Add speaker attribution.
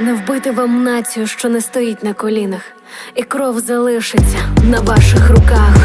Speaker 1: Не вбити вам націю, що не стоїть на колінах, і кров залишиться на ваших руках.